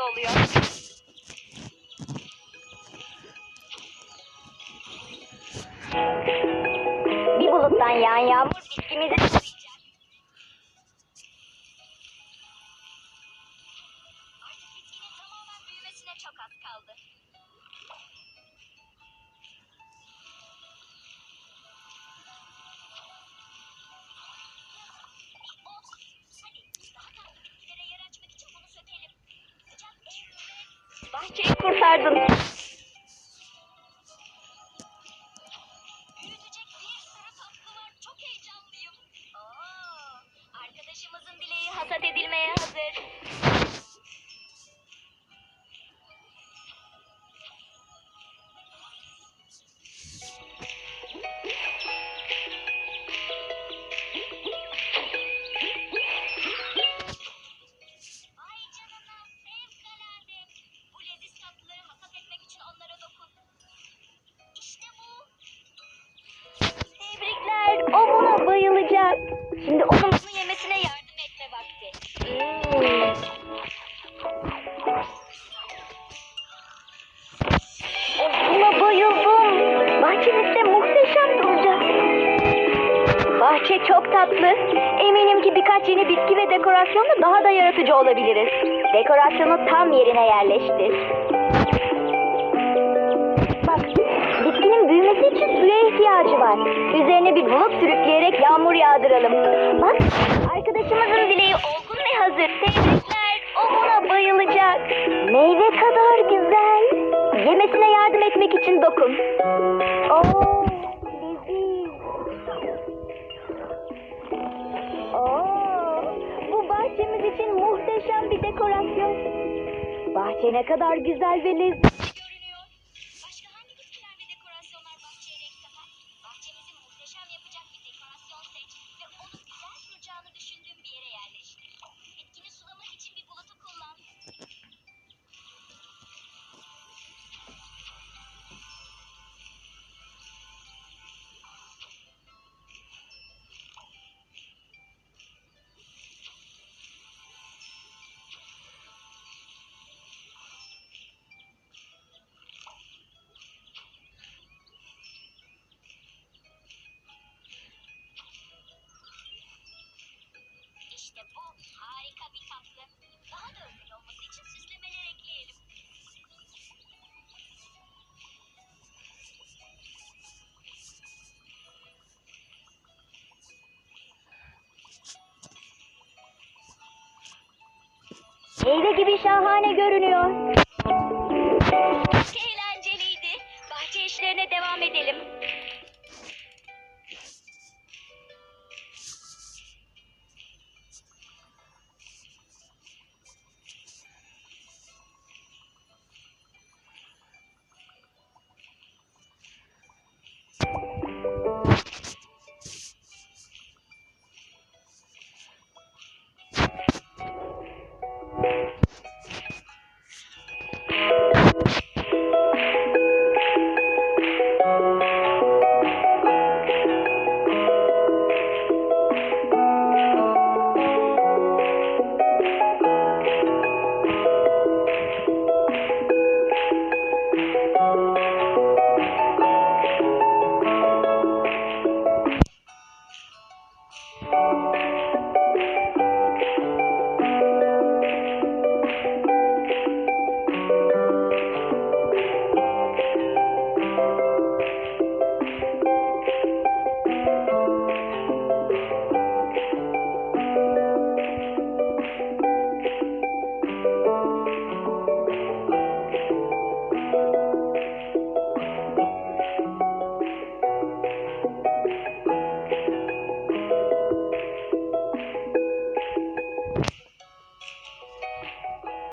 oluyor. Bir buluttan yağan yağmur bitkimizi. Artık bitkinin tamamen büyümesine çok az kaldı. Heyecanlıyım. Oo, arkadaşımızın dileği hasat edilmeye hazır. Şimdi onun bunu yemesine yardım etme vakti. Hmm. Buna bayıldım. Bahçemizde muhteşem duracak. Bahçe çok tatlı. Eminim ki birkaç yeni bitki ve dekorasyonla daha da yaratıcı olabiliriz. Dekorasyonu tam yerine yerleştir. Bak, bitkinin büyümesi için suya ihtiyacı var. Üzerine bir bulut sürükleyerek yağmur yağdıralım. Bak, arkadaşımızın dileği olgun ve hazır. Tebrikler, o buna bayılacak. Meyve kadar güzel. Yemesine yardım etmek için dokun. Oo, leziz. Oo, bu bahçemiz için muhteşem bir dekorasyon. Bahçe ne kadar güzel ve lezzetli Of harika bir tatlı. Daha da özel olması için süslemeler ekleyelim. Elde gibi şahane görünüyor. Çok eğlenceliydi. Bahçe işlerine devam edelim.